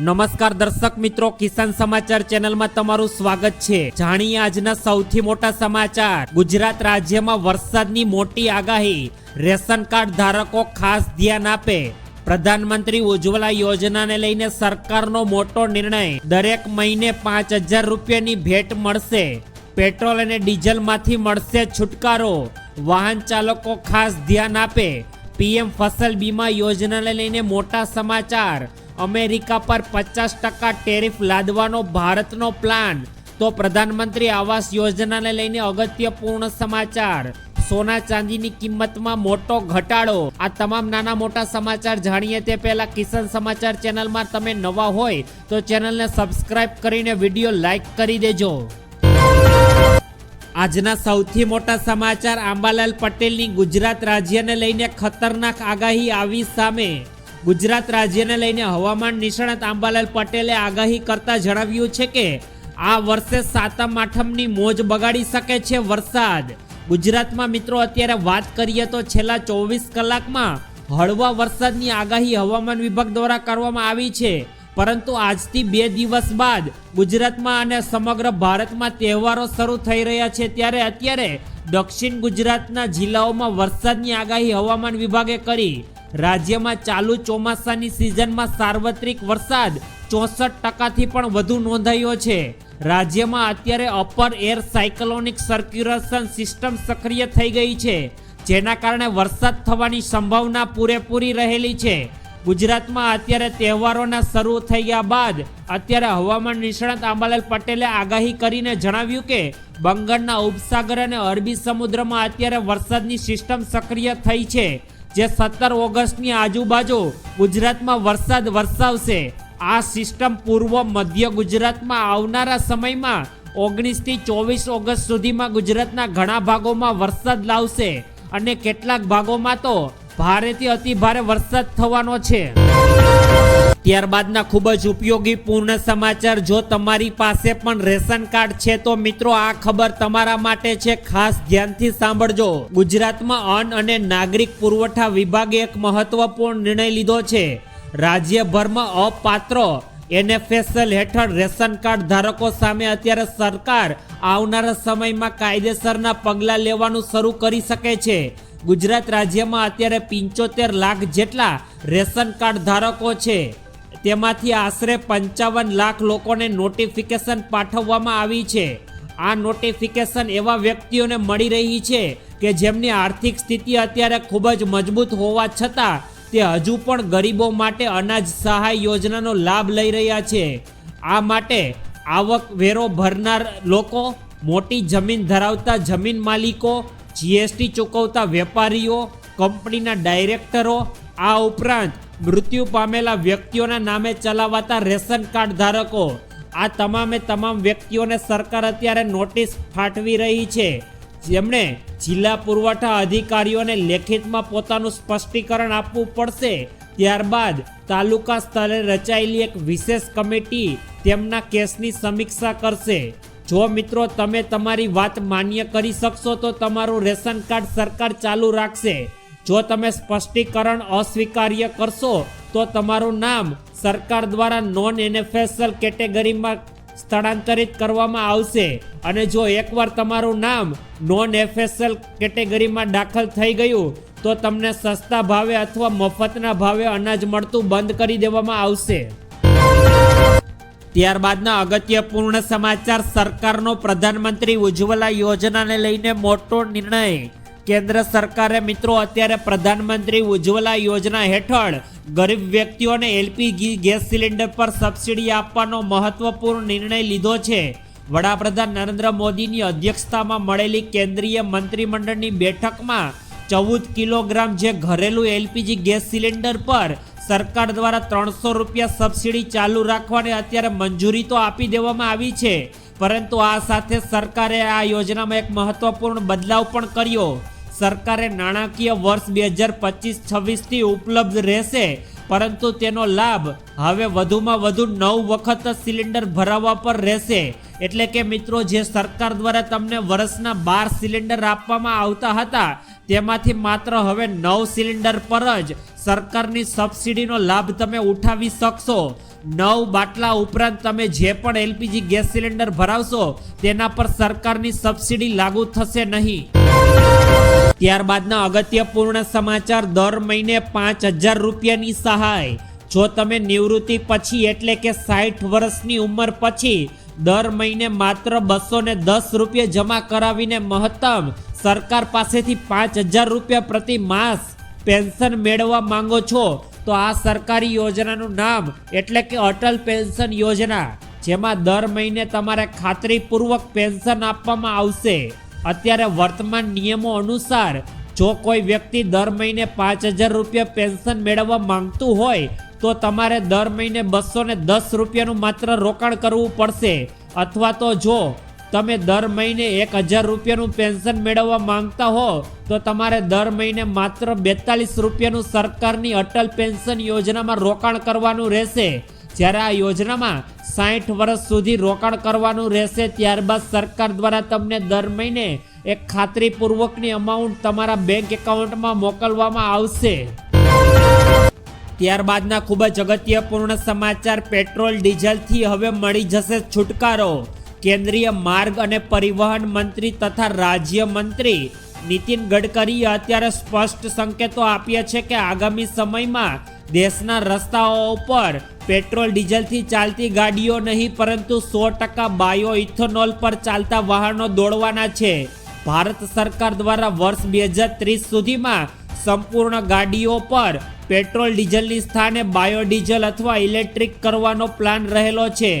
નમસ્કાર દર્શક મિત્રો, કિસાન સમાચાર ચેનલમાં તમારું સ્વાગત છે. જાણીએ આજના સૌથી મોટા સમાચાર. ગુજરાત રાજ્યમાં વરસાદની મોટી આગાહી. રેશન કાર્ડ ધારકો ખાસ ધ્યાન આપે. પ્રધાનમંત્રી ઉજ્જવલા યોજનાને લઈને સરકારનો મોટો નિર્ણય. દરેક મહિને પાંચ હજાર રૂપિયાની ભેટ મળશે. પેટ્રોલ અને ડીઝલમાંથી મળશે છુટકારો. વાહન ચાલકો ખાસ ધ્યાન આપે. પીએમ ફસલ બીમા યોજનાને લઈને મોટા સમાચાર. અમેરિકા પર પચાસ ટકા ટેરિફ લાદવાનો ભારતનો પ્લાન. તો પ્રધાનમંત્રી આવાસ યોજનાને લઈને અગત્યપૂર્ણ સમાચાર. સોના ચાંદીની કિંમતમાં મોટો ઘટાડો. આ તમામ નાના મોટા સમાચાર જાણીએ તે પહેલા કિસાન સમાચાર ચેનલમાં તમે નવા હોય તો ચેનલને સબસ્ક્રાઇબ કરીને વીડિયો લાઇક કરી દેજો. આજના સૌથી મોટા સમાચાર આંબાલાલ પટેલની ગુજરાત રાજ્યને લઈને ખતરનાક આગાહી આવી સામે. ગુજરાત રાજ્યને લઈને હવામાન નિષ્ણાત આંબાલાલ પટેલે આગાહી કરતા જણાવ્યું છે કે આ વર્ષે સાતમ આઠમની મોજ બગાડી શકે છે વરસાદ. ગુજરાતમાં મિત્રો અત્યારે વાત કરીએ તો છેલ્લા ચોવીસ કલાકમાં હળવા વરસાદની આગાહી હવામાન વિભાગ દ્વારા કરવામાં આવી છે. પરંતુ આજથી બે દિવસ બાદ ગુજરાતમાં અને સમગ્ર ભારતમાં તહેવારો શરૂ થઈ રહ્યા છે ત્યારે અત્યારે દક્ષિણ ગુજરાતના જિલ્લાઓમાં વરસાદની આગાહી હવામાન વિભાગે કરી રાજ્યમાં ચાલુ ચોમાસાની સિઝનમાં સાર્વત્રિક વરસાદ ચોસઠ ટકાથી પણ વધુ નોંધાયો છે. રાજ્યમાં અત્યારે upper air cyclonic circulation system સક્રિય થઈ ગઈ છે, જેના કારણે વરસાદ થવાની સંભાવના પૂરેપૂરી રહેલી છે. ગુજરાતમાં અત્યારે તહેવારોના શરૂ થઈ ગયા બાદ અત્યારે હવામાન નિષ્ણાત આંબાલાલ પટેલે આગાહી કરીને જણાવ્યું કે, બંગાળના ઉપસાગર અને અરબી સમુદ્રમાં અત્યારે વરસાદની સિસ્ટમ સક્રિય થઈ છે. જે સત્તર ઓગસ્ટની આજુબાજુ ગુજરાતમાં વરસાદ વરસાવશે. આ સિસ્ટમ પૂર્વ મધ્ય ગુજરાતમાં આવનારા સમયમાં ઓગણીસથી ચોવીસ ઓગસ્ટ સુધીમાં ગુજરાતના ઘણા ભાગોમાં વરસાદ લાવશે અને કેટલાક ભાગોમાં તો ભારેથી અતિ ભારે વરસાદ થવાનો છે. ત્યારબાદના ખૂબ જ ઉપયોગી પૂર્ણ સમાચાર. જો તમારી પાસે પણ રેશન કાર્ડ છે તો મિત્રો, આ ખબર તમારા માટે છે. ખાસ ધ્યાનથી સાંભળજો. ગુજરાતમાં અન્ન અને નાગરિક પુરવઠા વિભાગે એક મહત્વપૂર્ણ નિર્ણય લીધો છે. રાજ્યભરમાં અપાત્ર એનએફએસએલ હેઠળ રેશન કાર્ડ ધારકો સામે અત્યારે સરકાર આવનારા સમયમાં કાયદેસરના પગલાં લેવાનું શરૂ કરી શકે છે. ગુજરાત રાજ્યમાં અત્યારે પિંચોતેર લાખ જેટલા રેશન કાર્ડ ધારકો છે. તેમાંથી આશરે પંચાવન લાખ લોકોને નોટિફિકેશન પાઠવવામાં આવી છે. આ નોટિફિકેશન એવા વ્યક્તિઓને મળી રહી છે કે જેમની આર્થિક સ્થિતિ અત્યારે ખૂબ જ મજબૂત હોવા છતાં તે હજુ પણ ગરીબો માટે અનાજ સહાય યોજનાનો લાભ લઈ રહ્યા છે. આ માટે આવક વેરો ભરનાર લોકો, મોટી જમીન ધરાવતા જમીન માલિકો જીએસટી ચૂકવતા વેપારીઓ, કંપનીના ડાયરેક્ટરો, આ ઉપરાંત મૃત્યુ પામેલા વ્યક્તિઓના નામે ચલાવાતા રેશન કાર્ડ ધારકો. આ તમામે તમામ વ્યક્તિઓને સરકાર અત્યારે નોટિસ ફાટવી રહી છે. જેમણે જિલ્લા પુરવઠા અધિકારીઓને લેખિતમાં પોતાનું સ્પષ્ટીકરણ આપવું પડશે. ત્યારબાદ તાલુકા સ્તરે રચાયેલી એક વિશેષ કમિટી તેમના કેસની સમીક્ષા કરશે. જો મિત્રો તમે તમારી વાત માન્ય કરી શકશો તો તમારું રેશન કાર્ડ સરકાર ચાલુ રાખશે. જો તમે સ્પષ્ટીકરણ અસ્વીકાર્ય કરશો, તો તમારું નામ સરકાર દ્વારા નોન એનએફએસએલ કેટેગરીમાં સ્થળાંતરિત કરવામાં આવશે. અને જો એકવાર તમારું નામ નોન એફએસએલ કેટેગરીમાં દાખલ થઈ ગયું, તો તમને સસ્તા ભાવે અથવા મફતના ભાવે અનાજ મળતું બંધ કરી દેવામાં આવશે. ત્યારબાદના અગત્યપૂર્ણ સમાચાર, સરકારનો પ્રધાનમંત્રી ઉજ્જવલા યોજનાને લઈને મોટો નિર્ણય. કેન્દ્ર સરકારે મિત્રો અત્યારે પ્રધાનમંત્રી ઉજ્જવલા યોજના હેઠળ ગરીબ વ્યક્તિઓને એલપીજી ગેસ સિલિન્ડર પર સબસિડી આપવાનો મહત્વપૂર્ણ નિર્ણય લીધો છે. વડાપ્રધાન નરેન્દ્ર મોદીની અધ્યક્ષતામાં મળેલી કેન્દ્રીય મંત્રીમંડળની બેઠકમાં ચૌદ કિલોગ્રામ જે ઘરેલું એલપીજી ગેસ સિલિન્ડર પર સરકાર દ્વારા ત્રણસો રૂપિયા સબસિડી ચાલુ રાખવાની અત્યારે મંજૂરી તો આપી દેવામાં આવી છે. પરંતુ આ સાથે સરકારે આ યોજનામાં એક મહત્વપૂર્ણ બદલાવ પણ કર્યો. સરકારે નાણાકીય વર્ષ બે હજાર પચીસ છવ્વીસથી ઉપલબ્ધ રહેશે, પરંતુ તેનો લાભ હવે વધુમાં વધુ નવ વખત સિલિન્ડર ભરાવવા પર રહેશે. એટલે કે મિત્રો, જે સરકાર દ્વારા તમને વર્ષના બાર સિલિન્ડર આપવામાં આવતા હતા, તેમાંથી માત્ર હવે નવ સિલિન્ડર પર જ સરકારની સબસિડીનો લાભ તમે ઉઠાવી શકશો. નવ બાટલા ઉપરાંત તમે જે પણ એલપીજી ગેસ સિલિન્ડર ભરાવશો, તેના પર સરકારની સબસિડી લાગુ થશે નહીં. ત્યારબાદના અગત્યપૂર્ણ સમાચાર, દર મહિને પાંચ હજાર રૂપિયાની સહાય. જો તમે નિવૃત્તિ પછી એટલે કે સાઠ વર્ષની ઉંમર પછી દર મહિને માત્ર બસો ને દસ રૂપિયા જમા કરાવીને મહત્તમ સરકાર પાસેથી પાંચ હજાર રૂપિયા પ્રતિ માસ પેન્શન મેળવવા માંગો છો, તો આ સરકારી યોજનાનું નામ એટલે કે અટલ પેન્શન યોજના, જેમાં દર મહિને તમારે ખાતરીપૂર્વક પેન્શન આપવામાં આવશે. અત્યારે વર્તમાન નિયમો અનુસાર જો કોઈ વ્યક્તિ દર મહિને પાંચ હજાર રૂપિયા પેન્શન મેળવવા માંગતું હોય, તો તમારે દર મહિને બસો ને દસ રૂપિયાનું માત્ર રોકાણ કરવું પડશે. અથવા તો જો તમે દર મહિને એક હજાર રૂપિયાનું પેન્શન મેળવવા માંગતા હો, તો તમારે દર મહિને માત્ર બેતાલીસ રૂપિયાનું સરકારની અટલ પેન્શન યોજનામાં રોકાણ કરવાનું રહેશે. જ્યારે આ યોજનામાં સાઠ વર્ષ સુધી રોકાણ કરવાનું રહેશે, ત્યારબાદ સરકાર દ્વારા તમને દર મહિને એક ખાતરીપૂર્વકની અમાઉન્ટ તમારા બેંક એકાઉન્ટમાં મોકલવામાં આવશે. ત્યારબાદના ખૂબ જ અગત્યપૂર્ણ સમાચાર, પેટ્રોલ, ડીઝલથી હવે મળી જશે છુટકારો. કેન્દ્રીય માર્ગ અને પરિવહન મંત્રી તથા રાજ્ય મંત્રી નીતિન ગડકરીએ અત્યારે સ્પષ્ટ સંકેતો આપ્યા છે કે આગામી સમયમાં દેશના રસ્તાઓ ઉપર પેટ્રોલ ડીઝલથી ચાલતી ગાડીઓ નહીં, પરંતુ સો ટકા બાયો ઇથોનોલ પર ચાલતા વાહનો દોડવાના છે. ભારત સરકાર દ્વારા વર્ષ બે હજાર ત્રીસ સુધીમાં સંપૂર્ણ ગાડીઓ પર પેટ્રોલ ડીઝલની સ્થાને બાયોડીઝલ અથવા ઇલેક્ટ્રિક કરવાનો પ્લાન રહેલો છે.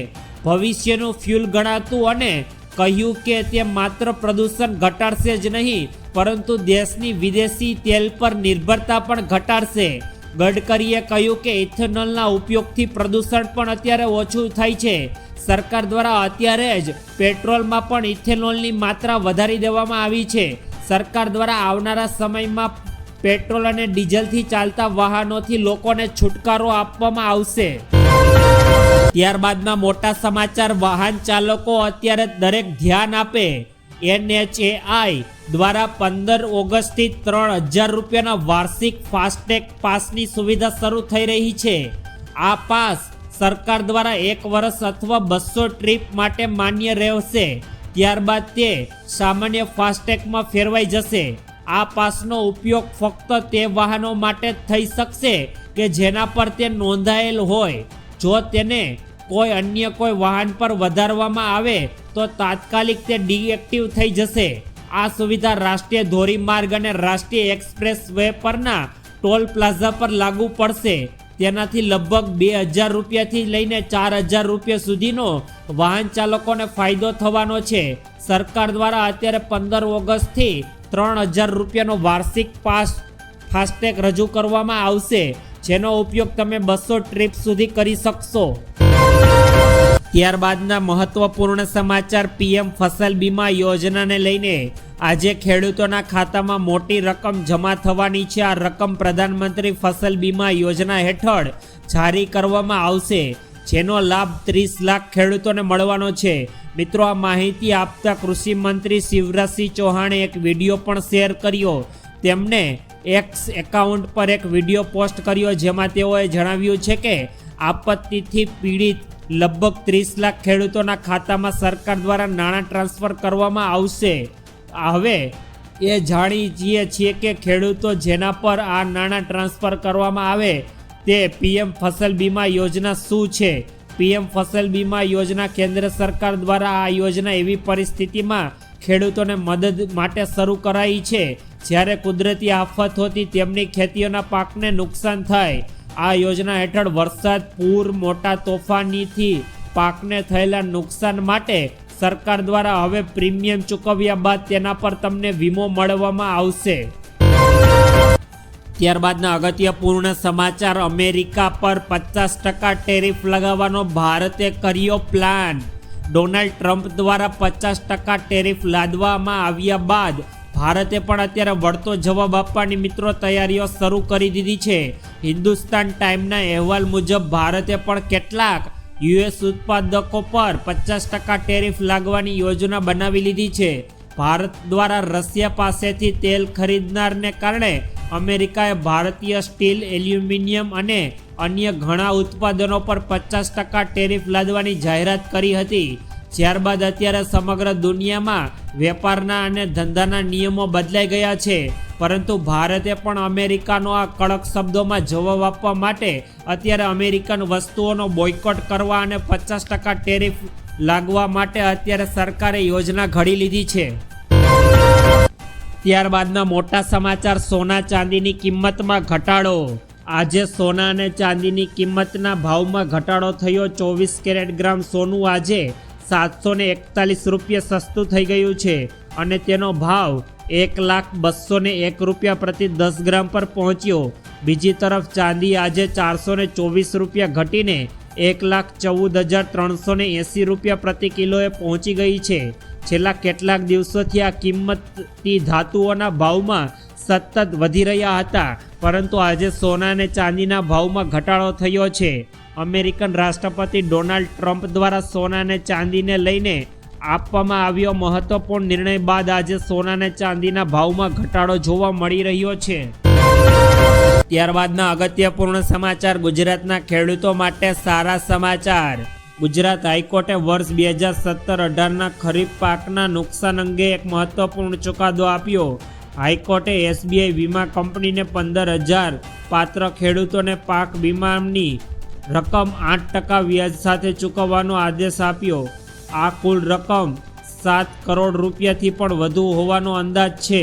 ભવિષ્યનું ફ્યુલ ગણાતું અને કહ્યું કે તે માત્ર પ્રદૂષણ ઘટાડશે જ નહીં, પરંતુ દેશની વિદેશી તેલ પર નિર્ભરતા પણ ઘટાડશે. ગડકરીએ કહ્યું કે ઇથેનોલના ઉપયોગથી પ્રદૂષણ પણ અત્યારે ઓછું થાય છે. સરકાર દ્વારા અત્યારે જ પેટ્રોલમાં પણ ઇથેનોલની માત્રા વધારી દેવામાં આવી છે. સરકાર દ્વારા આવનારા સમયમાં પેટ્રોલ અને ડીઝલથી ચાલતા વાહનોથી લોકોને છુટકારો આપવામાં આવશે. ત્યારબાદના મોટા સમાચાર વાહન ચાલકો અત્યારે દરેક ધ્યાન આપે. એનએચએઆઈ દ્વારા પંદર ઓગસ્ટથી ત્રણ હજાર રૂપિયાના વાર્ષિક ફાસ્ટેગ પાસની સુવિધા શરૂ થઈ રહી છે. આ પાસ સરકાર દ્વારા એક વર્ષ અથવા બસો ટ્રીપ માટે માન્ય રહેશે. ત્યારબાદ તે સામાન્ય ફાસ્ટેગમાં ફેરવાઈ જશે. આ પાસનો ઉપયોગ ફક્ત તે વાહનો માટે થઈ શકશે કે જેના પર તે નોંધાયેલ હોય. જો તેને કોઈ અન્ય કોઈ વાહન પર વધારવામાં આવે તો તાત્કાલિક તે ડીએક્ટિવ થઈ જશે. આ સુવિધા રાષ્ટ્રીય ધોરીમાર્ગ અને રાષ્ટ્રીય એક્સપ્રેસ વે પરના ટોલ પ્લાઝા પર લાગુ પડશે. તેનાથી લગભગ બે હજાર રૂપિયાથી લઈને ચાર હજાર રૂપિયા સુધીનો વાહન ચાલકોને ફાયદો થવાનો છે. સરકાર દ્વારા અત્યારે પંદર ઓગસ્ટથી ત્રણ હજાર રૂપિયાનો વાર્ષિક પાસ, ફાસ્ટેગ રજૂ કરવામાં આવશે, જેનો ઉપયોગ તમે બસો ટ્રીપ સુધી કરી શકશો. ત્યારબાદના મહત્વપૂર્ણ સમાચાર, પીએમ ફસલ બીમા યોજનાને લઈને આજે ખેડૂતોના ખાતામાં મોટી રકમ જમા થવાની છે. આ રકમ પ્રધાનમંત્રી ફસલ બીમા યોજના હેઠળ જારી કરવામાં આવશે, જેનો લાભ ત્રીસ લાખ ખેડૂતોને મળવાનો છે. મિત્રો, આ માહિતી આપતા કૃષિ મંત્રી શિવરાજસિંહ ચૌહાણે એક વીડિયો પણ શેર કર્યો. તેમણે એક્સ એકાઉન્ટ પર એક વીડિયો પોસ્ટ કર્યો, જેમાં તેઓએ જણાવ્યું છે કે, આપત્તિથી પીડિત લગભગ ત્રીસ લાખ ખેડૂતોના ખાતામાં સરકાર દ્વારા નાણાં ટ્રાન્સફર કરવામાં આવશે. હવે એ જાણીએ છીએ કે ખેડૂતો જેના પર આ નાણાં ટ્રાન્સફર કરવામાં આવે તે પીએમ ફસલ બીમા યોજના શું છે? પીએમ ફસલ બીમા યોજના કેન્દ્ર સરકાર દ્વારા આ યોજના એવી પરિસ્થિતિમાં ખેડૂતોને મદદ માટે શરૂ કરાઈ છે. જ્યારે કુદરતી આફત હોતી તેમની ખેતીઓના પાકને નુકસાન થાય. આ યોજના હેઠળ વરસાદ, પૂર, મોટા તોફાનીથી પાકને થયેલા નુકસાન માટે સરકાર દ્વારા હવે પ્રીમિયમ ચૂકવ્યા બાદ તેના પર તમને વીમો મળવામાં આવશે. ત્યારબાદના અગત્યપૂર્ણ સમાચાર, અમેરિકા પર પચાસ ટકા ટેરિફ લગાવવાનો ભારતે કર્યો પ્લાન. ડોનાલ્ડ ટ્રમ્પ દ્વારા પચાસ ટકા ટેરિફ લાદવામાં આવ્યા બાદ ભારતે પણ અત્યારે વળતો જવાબ આપવાની મિત્રો તૈયારીઓ શરૂ કરી દીધી છે. હિન્દુસ્તાન ટાઈમના અહેવાલ મુજબ ભારતે પણ કેટલાક યુએસ ઉત્પાદકો પર પચાસ ટકા ટેરિફ લાગવાની યોજના બનાવી લીધી છે. ભારત દ્વારા રશિયા પાસેથી તેલ ખરીદનારને કારણે અમેરિકાએ ભારતીય સ્ટીલ, એલ્યુમિનિયમ અને અન્ય ઘણા ઉત્પાદનો પર પચાસ ટકા ટેરિફ લાદવાની જાહેરાત કરી હતી. ત્યારબાદ અત્યારે સમગ્ર દુનિયામાં વેપારના અને ધંધાના નિયમો બદલાઈ ગયા છે. પરંતુ ભારતે પણ અમેરિકાનો આ કડક શબ્દોમાં જવાબ આપવા માટે અત્યારે અમેરિકન વસ્તુઓનો બોયકોટ કરવા અને પચાસ ટકા ટેરિફ લાગવા માટે અત્યારે સરકારે યોજના ઘડી લીધી છે. ત્યારબાદના મોટા સમાચાર સોના ચાંદીની કિંમતમાં ઘટાડો. આજે સોના અને ચાંદીની કિંમતના ભાવમાં ઘટાડો થયો ચોવીસ કેરેટ ગ્રામ સોનું. આજે સાતસો ને એકતાલીસ રૂપિયા સસ્તું થઈ ગયું છે અને તેનો ભાવ એક લાખ બસો ને એક રૂપિયા પ્રતિ દસ ગ્રામ પર પહોંચ્યો. બીજી તરફ ચાંદી આજે ચારસો ને ચોવીસ રૂપિયા ઘટીને એક લાખ ચૌદ હજાર ત્રણસો ને એંસી રૂપિયા પ્રતિ કિલોએ પહોંચી ગઈ છે. છેલ્લા કેટલાક દિવસોથી આ કિંમતી ધાતુઓના ભાવમાં સતત વધી રહ્યા હતા, પરંતુ આજે સોના અને ચાંદીના ભાવમાં ઘટાડો થયો છે. અમેરિકન રાષ્ટ્રપતિ ડોનાલ્ડ ટ્રમ્પ દ્વારા સોના અને ચાંદીને લઈને આપવામાં આવ્યો મહત્વપૂર્ણ નિર્ણય બાદ આજે સોના અને ચાંદીના ભાવમાં ઘટાડો જોવા મળી રહ્યો છે. ત્યારબાદના અગત્યપૂર્ણ સમાચાર ગુજરાતના ખેડૂતો માટે સારા સમાચાર. ગુજરાત હાઈકોર્ટે વર્ષ બે હજાર સત્તર અઢારના ખરીફ પાકના નુકસાન અંગે એક મહત્વપૂર્ણ ચુકાદો આપ્યો. હાઈકોર્ટે એસબીઆઈ વીમા કંપનીને પંદર હજાર પાત્ર ખેડૂતોને પાક વીમાની રકમ આઠ ટકા વ્યાજ સાથે ચૂકવવાનો આદેશ આપ્યો. આ કુલ રકમ સાત કરોડ રૂપિયાથી પણ વધુ હોવાનો અંદાજ છે.